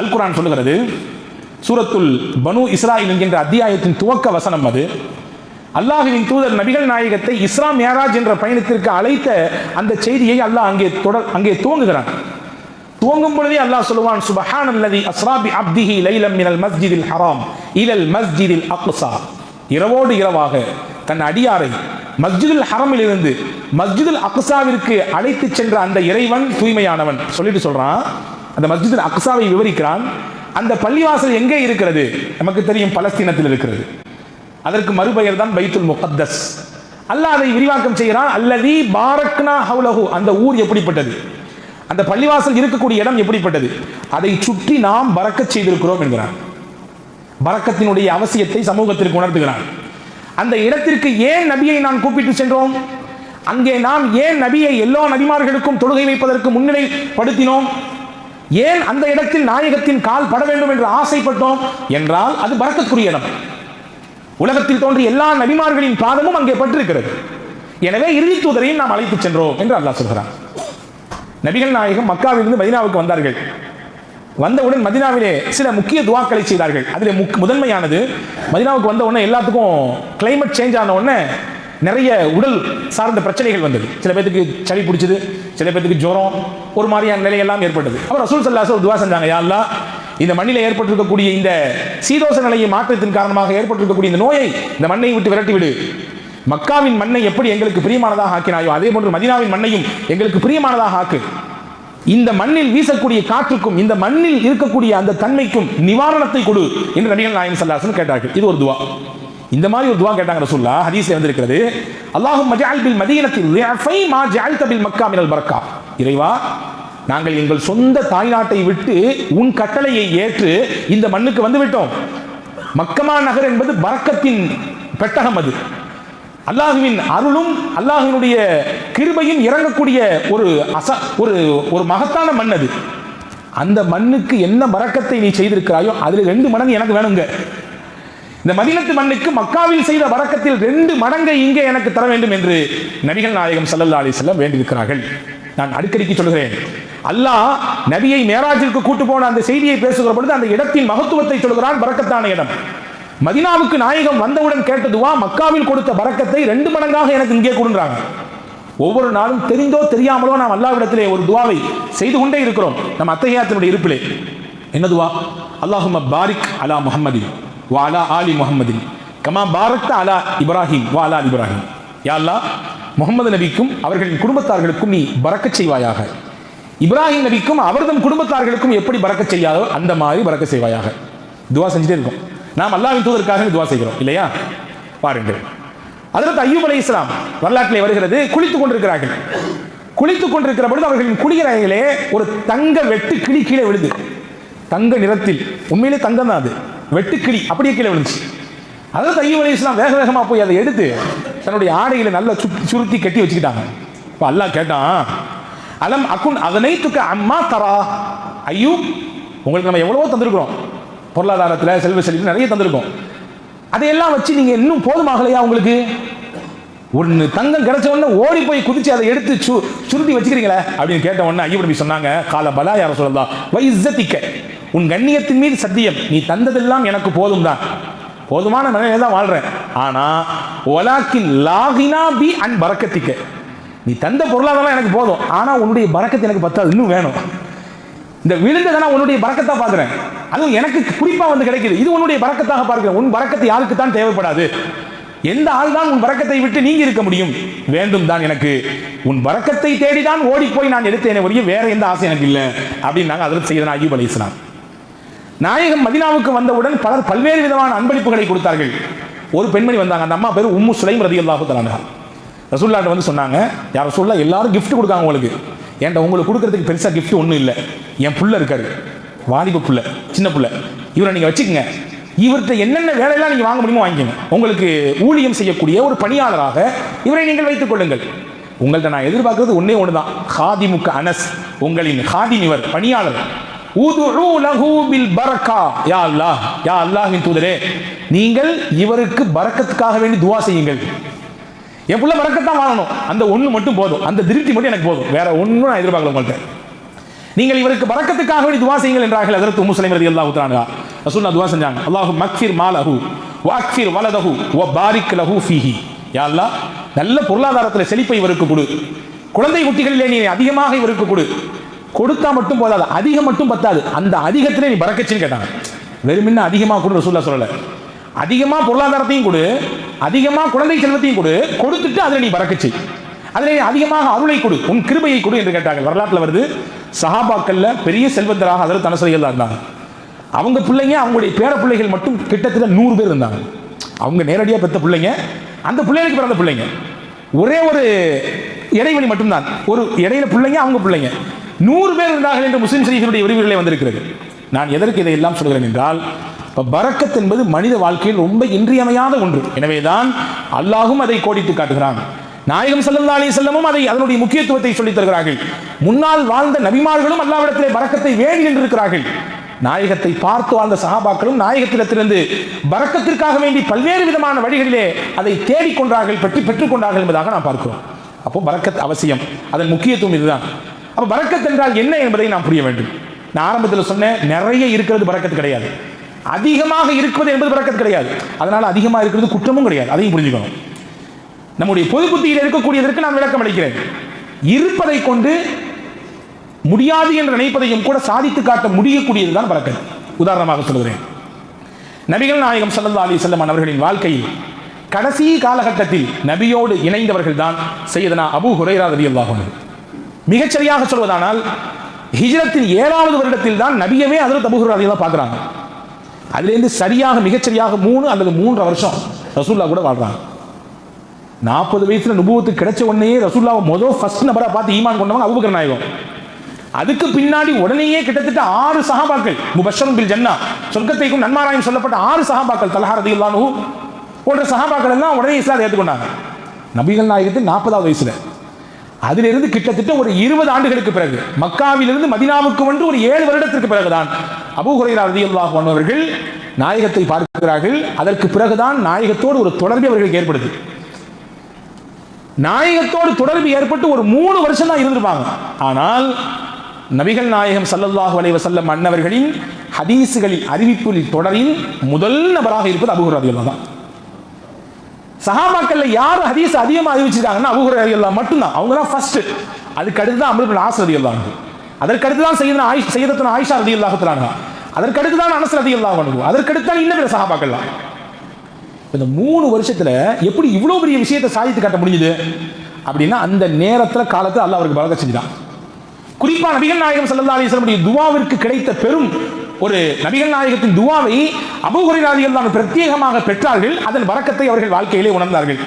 அல் குரான் சொல்லுகிறது சூரத்துல் பனு இஸ்ராயில் என்கின்ற அத்தியாயத்தின் துவக்க வசனம் அது. அல்லாஹுவின் தூதர் நபிகள் நாயகத்தை இஸ்லாம் மேராஜ் என்ற பயணத்திற்கு அழைத்த அந்த செய்தியை அல்லாஹ் அங்கே தொடர் அங்கே துவங்குகிறான். துவங்கும் பொழுதே அல்லாஹ் சொல்லுவான் சுபஹான் அல்லதி அஸ்ராபி அப்திஹி லைலம் மினல் மஸ்ஜிதில் ஹராம் இலல் மஸ்ஜிதில் அக்ஸா. இரவோடு இரவாக தன் அடியாரை மஸ்ஜிதுல் ஹரமில் இருந்து மஸ்ஜிதுல் அக்ஸாவிற்கு அழைத்து சென்ற அந்த இறைவன் தூய்மையானவன். சொல்லிட்டு சொல்றான் அந்த மஸ்ஜிதுல் அக்சாவை விவரிக்கிறான். அந்த பள்ளிவாசல் எங்கே இருக்கிறது? நமக்கு தெரியும் பலஸ்தீனத்தில் இருக்கிறது. அதற்கு மறுபெயர் தான் பைத்துல் முகத்தஸ். அல்லாஹ் அதை விரிவாக்கம் செய்கிறான் அல்லதி பாரக்னா ஹவுலஹு. அந்த ஊர் எப்படிப்பட்டது? அந்த பள்ளிவாசல் இருக்கக்கூடிய இடம் எப்படிப்பட்டது? அதை சுற்றி நாம் பறக்க செய்திருக்கிறோம் என்கிறான். பறக்கத்தினுடைய அவசியத்தை சமூகத்திற்கு உணர்த்துகிறான். அந்த இடத்திற்கு ஏன் நபியை நான் கூப்பிட்டு சென்றோம்? அங்கே நாம் ஏன் நபியை எல்லா நபிமார்களுக்கும் தொழுகை வைப்பதற்கு முன்னிலைப்படுத்தினோம்? ஏன் அந்த இடத்தில் நாயகத்தின் கால் பட வேண்டும் என்று ஆசைப்பட்டோம்? என்றால் அது பறக்கத்துக்குரிய இடம். உலகத்தில் தோன்றிய எல்லா நபிமார்களின் பாதமும் அங்கே பட்டிருக்கிறது. எனவே இறுதி தூதரையும் நாம் அழைத்து சென்றோம் என்று அல்லாஹ் சொல்கிறான். நபிகள் நாயகம் மக்காவிலிருந்து மதினாவுக்கு வந்தார்கள். வந்தவுடன் மதினாவிலே சில முக்கிய துவாக்களை செய்தார்கள். அதில் முக் முதன்மையானது மதினாவுக்கு வந்த உடனே எல்லாத்துக்கும் கிளைமேட் சேஞ்ச் ஆன உடனே நிறைய உடல் சார்ந்த பிரச்சனைகள் வந்தது. சில பேத்துக்கு சளி பிடிச்சது சில பேத்துக்கு ஜுரம் ஒரு மாதிரியான நிலையெல்லாம் ஏற்பட்டது. அவர் ரசூல் சல்லாஸ் ஒரு துவா செஞ்சாங்க யா இந்த மண்ணில் ஏற்பட்டிருக்கக்கூடிய இந்த சீதோச நிலையை மாற்றத்தின் காரணமாக ஏற்பட்டிருக்கக்கூடிய இந்த நோயை இந்த மண்ணை விட்டு விரட்டி விடு. மக்காவின் மண்ணை எப்படி எங்களுக்கு பிரியமானதாக ஆக்கினாயோ அதே போன்று மதினாவின் மண்ணையும் எங்களுக்கு பிரியமானதாக ஆக்கு. இந்த மண்ணில் வீசக்கூடிய காற்றுக்கும் இந்த மண்ணில் இருக்கக்கூடிய அந்த தன்மைக்கும் நிவாரணத்தை கொடு என்று நபிகள் நாயம் சல்லாசன் கேட்டார்கள். இது ஒரு துவா. இந்த மாதிரி ஒரு துவா கேட்டாங்க ரசூல்லா ஹதீஸ்ல வந்திருக்கிறது. அல்லாஹும் மஜால் பில் மதீனத்தில் லிஅஃபை மா ஜஅல்த பில் மக்கா மினல் பரக்கா. இறைவா நாங்கள் எங்கள் சொந்த தாய்நாட்டை விட்டு உன் கட்டளையை ஏற்று இந்த மண்ணுக்கு வந்து விட்டோம். மக்கமா நகர் என்பது பரக்கத்தின் பெட்டகம் அது. அல்லாஹுவின் அருளும் அல்லாஹுவினுடைய கிருபையும் இறங்கக்கூடிய ஒரு அச ஒரு ஒரு மகத்தான மண் அது அந்த மண்ணுக்கு என்ன பறக்கத்தை நீ செய்திருக்கிறாயோ அதில் ரெண்டு மடங்கு எனக்கு வேணுங்க. இந்த மதினத்து மண்ணுக்கு மக்காவில் செய்த வரக்கத்தில் ரெண்டு மடங்கை இங்கே எனக்கு தர வேண்டும் என்று நபிகள் நாயகம் சல்லல்லா அலி செல்லம் வேண்டியிருக்கிறார்கள். நான் அடிக்கடிக்கு சொல்கிறேன் அல்லாஹ் நபியை மேராஜிற்கு கூட்டு போன அந்த செய்தியை பேசுகிற பொழுது அந்த இடத்தின் மகத்துவத்தை சொல்கிறான் பறக்கத்தான இடம். மதினாவுக்கு நாயகம் வந்தவுடன் கேட்டதுவா மக்காவில் கொடுத்த பறக்கத்தை ரெண்டு மடங்காக எனக்கு இங்கே கொடுன்றாங்க. ஒவ்வொரு நாளும் தெரிந்தோ தெரியாமலோ நாம் அல்லாவிடத்திலே ஒரு துவாவை செய்து கொண்டே இருக்கிறோம். நம்ம அத்தகையாத்தினுடைய இருப்பிலே. என்ன துவா? அல்லாஹும்ம பாரிக் அலா முஹம்மதின். வாலா ஆலி முகமதின் கமா பாரத் அலா இப்ராஹிம் வாலா இப்ராஹிம் யா அல்லாஹ் முகமது நபிக்கும் அவர்களின் குடும்பத்தார்களுக்கும் நீ பறக்கச் செய்வாயாக. இப்ராஹிம் நபிக்கும் அவர்தம் குடும்பத்தார்களுக்கும் எப்படி பறக்க செய்யாதோ அந்த மாதிரி பறக்க செய்வாயாக. துவா செஞ்சுட்டே இருக்கோம். நாம் அல்லாவின் தூதருக்காக துவா செய்கிறோம் இல்லையா? பாருங்கள். அதற்கு ஐயூப் அலி இஸ்லாம் வரலாற்றிலே வருகிறது குளித்துக் கொண்டிருக்கிறார்கள். குளித்துக் கொண்டிருக்கிற பொழுது அவர்களின் குளியறையிலே ஒரு தங்க வெட்டு கிளி கீழே விழுது. தங்க நிறத்தில். உண்மையிலே தங்கம் தான் அது. வெட்டுக்கிளி அப்படியே கீழே விழுந்துச்சு. அதாவது ஐயோ அலை இஸ்லாம் வேக வேகமாக போய் அதை எடுத்து தன்னுடைய ஆடைகளை நல்லா சுத்தி சுருத்தி கட்டி வச்சுக்கிட்டாங்க. இப்போ அல்லாஹ் கேட்டான் அலம் அக்குன் அதனை துக்க அம்மா தரா? ஐயோ உங்களுக்கு நம்ம எவ்வளவோ தந்திருக்கிறோம். பொருளாதாரத்தில் செல்வ செல்வி நிறைய தந்திருக்கோம். அதையெல்லாம் வச்சு நீங்கள் இன்னும் போதுமாகலையா உங்களுக்கு? ஒன்று தங்கம் கிடைச்ச உடனே ஓடி போய் குதிச்சு அதை எடுத்து சு சுருட்டி வச்சுக்கிறீங்களே? அப்படின்னு கேட்ட உடனே ஐயோ நபி சொன்னாங்க கால பலா யார சொல்லலாம் வைசத்திக்க உன் கண்ணியத்தின் மீது சத்தியம் நீ தந்ததெல்லாம் எனக்கு போதும் தான். போதுமான நிலையில தான் வாழ்றேன். ஆனால் ஒலாக்கின் லாகினா பி அன் பறக்கத்திக்க நீ தந்த பொருளாதாரம் எனக்கு போதும். ஆனால் உன்னுடைய பறக்கத்து எனக்கு பத்தாது. இன்னும் வேணும். இந்த விழுந்ததை நான் உன்னுடைய பறக்கத்தை பார்க்குறேன். அதுவும் எனக்கு குறிப்பாக வந்து கிடைக்குது. இது உன்னுடைய பறக்கத்தாக பார்க்குறேன். உன் பறக்கத்து யாருக்கு தான் தேவைப்படாது. எந்த ஆள் தான் உன் பறக்கத்தை விட்டு நீங்கி இருக்க முடியும்? வேண்டும் தான் எனக்கு. உன் பறக்கத்தை தேடி தான் ஓடி போய் நான் எடுத்தேனே ஒழிய வேற எந்த ஆசை எனக்கு இல்லை. அப்படின்னு நாங்கள் அதில் செய்தனா ஐயூப் அலி இஸ்லாம் நாயகம் மதினாவுக்கு வந்தவுடன் பலர் பல்வேறு விதமான அன்பளிப்புகளை கொடுத்தார்கள். ஒரு பெண்மணி வந்தாங்க. அந்த அம்மா பேர் உம்மு சுலைம் ரதி அல்லாஹு தலானா ரசூல்லாட்ட வந்து சொன்னாங்க யார் ரசூல்லா எல்லாரும் கிஃப்ட் கொடுக்காங்க உங்களுக்கு. ஏன்டா உங்களுக்கு கொடுக்கறதுக்கு பெருசாக கிஃப்ட் ஒன்றும் இல்லை. என் புள்ள இருக்காரு. வாலிப புள்ள சின்ன புள்ள. இவரை நீங்கள் வச்சுக்கோங்க. இவர்கிட்ட என்னென்ன வேலையெல்லாம் நீங்கள் வாங்க முடியுமோ வாங்கிக்கோங்க. உங்களுக்கு ஊழியம் செய்யக்கூடிய ஒரு பணியாளராக இவரை நீங்கள் வைத்துக் கொள்ளுங்கள். உங்கள்கிட்ட நான் எதிர்பார்க்கறது ஒன்றே ஒன்று தான் ஹாதிமுக்க அனஸ் உங்களின் ஹாதிம் இவர் பணியாளர். யா அல்லாஹ் யா தூதரே நீங்கள் இவருக்கு பறக்கத்துக்காக வேண்டி துவா செய்யுங்கள். என் புள்ள பறக்கத்தான் வாங்கணும். அந்த ஒன்று மட்டும் போதும். அந்த திருப்தி மட்டும் எனக்கு போதும். வேற ஒன்றும் நான் எதிர்பார்க்கல உங்கள்கிட்ட நீங்கள் இவருக்கு பறக்கத்துக்காக வேண்டி துவா செய்யுங்கள் என்றார்கள் அதற்கு முஸ்லிம் ரதி அல்லாஹ் உத்தரானா ரசூல்லா துவா செஞ்சாங்க. அல்லாஹு மக்ஃபிர் மாலஹு வாக்ஃபிர் வலதஹு ஓ பாரிக் லஹு ஃபீஹி. யா நல்ல பொருளாதாரத்தில் செழிப்பை இவருக்கு கொடு. குழந்தை குட்டிகளிலே நீ அதிகமாக இவருக்கு கொடு. கொடுத்தா மட்டும் போதாது அதிகம் மட்டும் பத்தாது. அந்த அதிகத்திலே நீ பறக்கச்சின்னு கேட்டாங்க. வெறுமின்ன அதிகமாக கொடு? ரசூல்லா சொல்லலை. அதிகமாக பொருளாதாரத்தையும் கொடு அதிகமாக குழந்தை செல்வத்தையும் கொடு கொடுத்துட்டு அதில் நீ பறக்கச்சு. அதில் நீ அதிகமாக அருளை கொடு உன் கிருபையை கொடு என்று கேட்டாங்க. வரலாற்றில் வருது சஹாபாக்கல்ல பெரிய செல்வந்தராக அதில் தனசரிகள் தான் இருந்தாங்க. அவங்க பிள்ளைங்க அவங்களுடைய பேர பிள்ளைகள் மட்டும் கிட்டத்தட்ட நூறு பேர் இருந்தாங்க. அவங்க நேரடியாக பெற்ற பிள்ளைங்க அந்த பிள்ளைகளுக்கு பிறந்த பிள்ளைங்க. ஒரே ஒரு இடைவெளி மட்டும்தான். ஒரு இடையில பிள்ளைங்க அவங்க பிள்ளைங்க. நூறு பேர் இருந்தார்கள் என்று முஸ்லீம் ஷரீஃபினுடைய விரிவுகளை வந்திருக்கிறது. நான் எதற்கு இதையெல்லாம் சொல்கிறேன் என்றால் இப்போ பரக்கத் என்பது மனித வாழ்க்கையில் ரொம்ப இன்றியமையாத ஒன்று. எனவேதான் அல்லாஹும் அதை கோடித்து காட்டுகிறான். நாயகம் ஸல்லல்லாஹு அலி செல்லமும் அதை அதனுடைய முக்கியத்துவத்தை சொல்லித் தருகிறார்கள். முன்னால் வாழ்ந்த நபிமார்களும் அல்லாவிடத்திலே பறக்கத்தை வேண்டி நின்றிருக்கிறார்கள். நாயகத்தை பார்த்து வாழ்ந்த சகாபாக்களும் நாயகத்திடத்திலிருந்து பறக்கத்திற்காக வேண்டி பல்வேறு விதமான வழிகளிலே அதை தேடிக்கொண்டார்கள் பெற்று பெற்றுக்கொண்டார்கள் என்பதாக நாம் பார்க்கிறோம். அப்போ பறக்கத் அவசியம். அதன் முக்கியத்துவம் இதுதான். அப்போ பறக்கத் என்றால் என்ன என்பதை நாம் புரிய வேண்டும். நான் ஆரம்பத்தில் சொன்னேன் நிறைய இருக்கிறது பறக்கத்து கிடையாது. அதிகமாக இருப்பது என்பது பறக்கத்து கிடையாது. அதனால் அதிகமாக இருக்கிறது குற்றமும் கிடையாது. அதையும் புரிஞ்சுக்கணும். நம்முடைய பொது புத்தியில் இருக்கக்கூடியதற்கு நான் விளக்கம் அளிக்கிறேன். இருப்பதை கொண்டு முடியாது என்று நினைப்பதையும் கூட சாதித்து காட்ட முடியக்கூடியதுதான் பறக்கத் உதாரணமாக சொல்கிறேன் நபிகள் நாயகம் சல்லா அலி வஸல்லம் அவர்களின் வாழ்க்கையில் கடைசி காலகட்டத்தில் நபியோடு இணைந்தவர்கள் தான் செய்தனா அபு ஹுரைரா ரலியல்லாஹு மிகச்சரியாக சொல்வதானால் ஹிஜரத்தின் ஏழாவது வருடத்தில் தான் நபியவே அதில் அபு ஹுரைரா தான் பார்க்குறாங்க. அதுலேருந்து சரியாக மிகச்சரியாக மூணு அல்லது மூன்று வருஷம் ரசூல்லா கூட வாழ்றாங்க. நாற்பது வயசுல நுபுவத்து கிடைச்ச உடனே ரசூல்லாவை மொதல் ஃபர்ஸ்ட் நபரா பார்த்து ஈமான் கொண்டவங்க அபுபக்கர் நாயகம். அதுக்கு பின்னாடி உடனேயே கிட்டத்தட்ட ஆறு சஹாபாக்கள் முபஷரும் பில் ஜன்னா சொர்க்கத்தைக்கும் நன்மாராயம் சொல்லப்பட்ட ஆறு சஹாபாக்கள் தலஹா இல்லானு போன்ற சஹாபாக்கள் எல்லாம் உடனே இஸ்லாத்தை ஏற்றுக்கொண்டாங்க. நபிகள் நாயகத்தின் நாற்பதாவது வயசுல. அதிலிருந்து கிட்டத்தட்ட ஒரு இருபது ஆண்டுகளுக்கு பிறகு மக்காவிலிருந்து மதினாவுக்கு வந்து ஒரு ஏழு வருடத்திற்கு பிறகுதான் அபூ ஹுரைரா ரதியுல்லாஹு அன்ஹு அவர்கள் நாயகத்தை பார்க்கிறார்கள். அதற்கு பிறகுதான் நாயகத்தோடு ஒரு தொடர்பு அவர்களுக்கு ஏற்படுது. நாயகத்தோடு தொடர்பு ஏற்பட்டு ஒரு மூணு வருஷம் தான் இருந்திருப்பாங்க. ஆனால் நபிகள் நாயகம் சல்லல்லாஹு அலைஹி வஸல்லம் அன்னவர்களின் ஹதீஸுகளின் அறிவிப்புகளில் தொடரின் முதல் நபராக இருப்பது அபுகுர் ஹுரைரா தான் சஹாபாக்கள்ல யார் ஹதீஸ் அதிகமாக அறிவிச்சிருக்காங்கன்னா அபுகுர் ஹுரைரா மட்டும்தான். அவங்க தான் ஃபர்ஸ்ட் அதுக்கு அடுத்து தான் அம்ருபின் ஆஸ் ரதியல்லாஹு அதற்கு அடுத்து தான் செய்யணும் ஆயிஷ் செய்யதத்துன ஆயிஷா ரதியல்லாஹு தஆலா அதற்கு அடுத்து தான் அனஸ் ரதியல்லாஹு அன்ஹு. அதற்கு அடுத்து தான் இன்னும் சஹாபாக்கள்லாம். இந்த மூணு வருஷத்துல எப்படி இவ்வளவு பெரிய விஷயத்தை சாதித்து காட்ட முடியுது அப்படின்னா அந்த நேரத்துல காலத்துல அல்லாஹ் அவருக்கு பலத்தை செஞ்சுதான் குறிப்பா நபிகள் நாயகம் சல்லா அலிஸ்லமுடைய துவாவிற்கு கிடைத்த பெரும் ஒரு நபிகள் நாயகத்தின் துவாவை அபூ தான் பிரத்யேகமாக பெற்றார்கள். அதன் வரக்கத்தை அவர்கள் வாழ்க்கையிலே உணர்ந்தார்கள்.